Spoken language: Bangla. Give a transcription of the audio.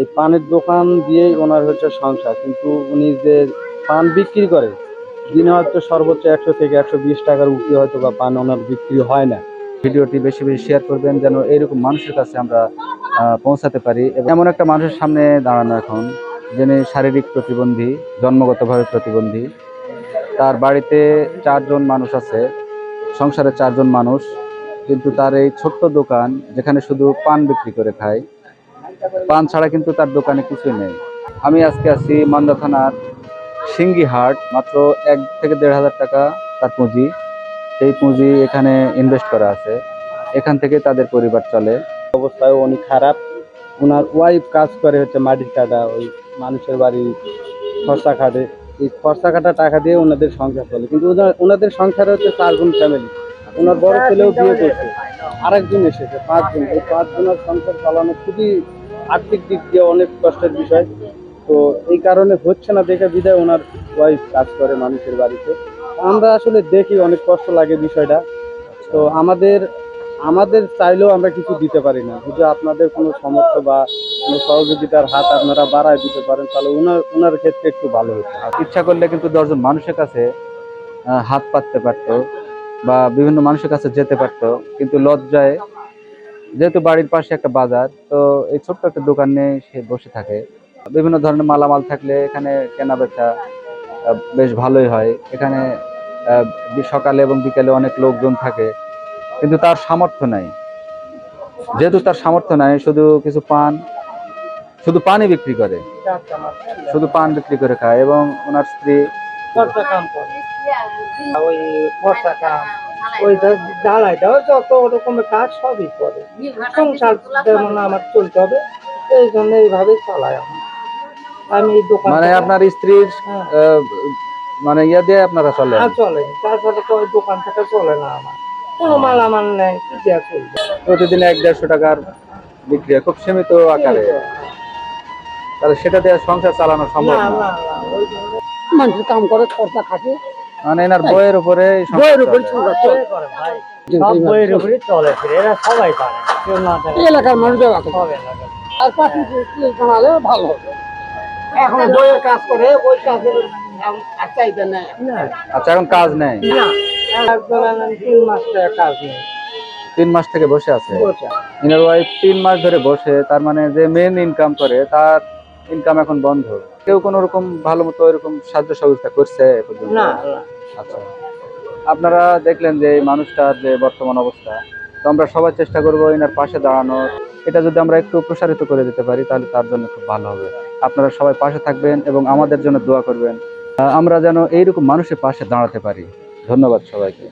এই পানের দোকান দিয়েই ওনার হচ্ছে সংসার। কিন্তু উনি যে পান বিক্রি করে, দিনে হয়তো সর্বোচ্চ একশো থেকে একশো বিশ টাকার উপরে হয়তো বা পান ওনার বিক্রি হয় না। ভিডিওটি বেশি বেশি শেয়ার করবেন যেন এইরকম মানুষের কাছে আমরা পৌঁছাতে পারি। এমন একটা মানুষের সামনে দাঁড়ানো এখন, যিনি শারীরিক প্রতিবন্ধী, জন্মগতভাবে প্রতিবন্ধী। তার বাড়িতে চারজন মানুষ আছে, সংসারে চারজন মানুষ। কিন্তু তার এই ছোট্ট দোকান, যেখানে শুধু পান বিক্রি করে খায় পান ছাড়া কিন্তু তার দোকানে কিছুই নেই। আমি আজকে আছি মান্দা থানার সিঙ্গি হাট মাত্র এক থেকে দেড় হাজার টাকা তার পুঁজি। সেই পুঁজি এখানে ইনভেস্ট করা আছে। এখান থেকে তাদের পরিবার চলে। অবস্থায় উনি খারাপ। ওনার ওয়াইফ কাজ করে হচ্ছে মাটির কাটা, ওই মানুষের বাড়ি খরচা খাটে এই খরচা কাটা টাকা দিয়ে ওনাদের সংসার চলে। কিন্তু ওনাদের সংসারে হচ্ছে চারজন ফ্যামিলি ওনার বড় ছেলেও বিয়ে করছে। আরেকজন এসেছে, পাঁচজন। এই পাঁচজনের সংসার চালানো খুবই আর্থিক দিক দিয়ে অনেক কষ্টের বিষয়। তো এই কারণে হচ্ছে না দেখে বিদায় ওনার ওয়াইফ কাজ করে মানুষের বাড়িতে। আমরা আসলে দেখি অনেক কষ্ট লাগে বিষয়টা। তো আমাদের আমাদের চাইলেও আমরা কিছু দিতে পারি না। যদি আপনাদের কোনো সমর্থ বা কোনো সহযোগিতার হাত আপনারা বাড়ায় দিতে পারেন, তাহলে ওনার ওনার ক্ষেত্রে একটু ভালো হতো। ইচ্ছা করলে কিন্তু দশজন মানুষের কাছে হাত পাততে পারতো বা বিভিন্ন মানুষের কাছে যেতে পারতো। কিন্তু লজ্জায় যেহেতু বাড়ির পাশে একটা বাজার, তো এই ছোট্ট একটা দোকানে সে বসে থাকে। বিভিন্ন ধরনের মালামাল থাকলে এখানে কেনা বেচা বেশ ভালোই হয়। এখানে সকালে এবং বিকালে অনেক লোকজন থাকে, কিন্তু তার সামর্থ্য নাই। যেহেতু তার সামর্থ্য নাই, শুধু কিছু পান, শুধু পানই বিক্রি করে। শুধু পান বিক্রি করে খায় এবং ওনার স্ত্রী ওই যত রকমের কাজ সবই করে। সংসার যেমন আমার চলতে হবে এই জন্য এইভাবে চালাই আমার আমি দোকান মানে আপনার স্ত্রীর হ্যাঁ, মানে ইয়া দিয়ে আপনারা চলেন? আর চলে। তারপরে তো ওই দোকান থেকে চলে না আমার। কোনো মালামাল নেই কি দেওয়া চলবে? প্রতিদিন এক দেড়শো টাকার বিক্রি হয় খুব সীমিত আকারে। তাহলে সেটা দিয়ে সংসার চালানো সম্ভব না মানুষের কাম করে খরচা খাটে। মানে এনার বইয়ের উপরে বইয়ের উপরে চলে। সংসার চলে। করে ভাই সব বইয়ের উপরে চলে এরা সবাই পারে কেউ না জানে। এই এলাকার। আর জানালে ভালো হবে। এখন বইয়ের কাজ করে ওই কাজের আর আচ্ছা এখন কাজ নেই? না। একজন আনেন তিন মাস কাজ নেই। তিন মাস থেকে বসে আছে? ইনার ওয়াইফ তিন মাস ধরে বসে তার মানে যে মেন ইনকাম করে তার ইনকাম এখন বন্ধ। কেউ কোনো রকম ভালো মতো এরকম সাহায্য সহযোগিতা করছে না আচ্ছা। আপনারা দেখলেন যে এই মানুষটার যে বর্তমান অবস্থা তো আমরা সবাই চেষ্টা করব এনার পাশে দাঁড়ানোর। এটা যদি আমরা একটু প্রসারিত করে দিতে পারি তাহলে তার জন্য খুব ভালো হবে। আপনারা সবাই পাশে থাকবেন এবং আমাদের জন্য দোয়া করবেন। আমরা যেন এইরকম মানুষের পাশে দাঁড়াতে পারি। ধন্যবাদ সবাইকে।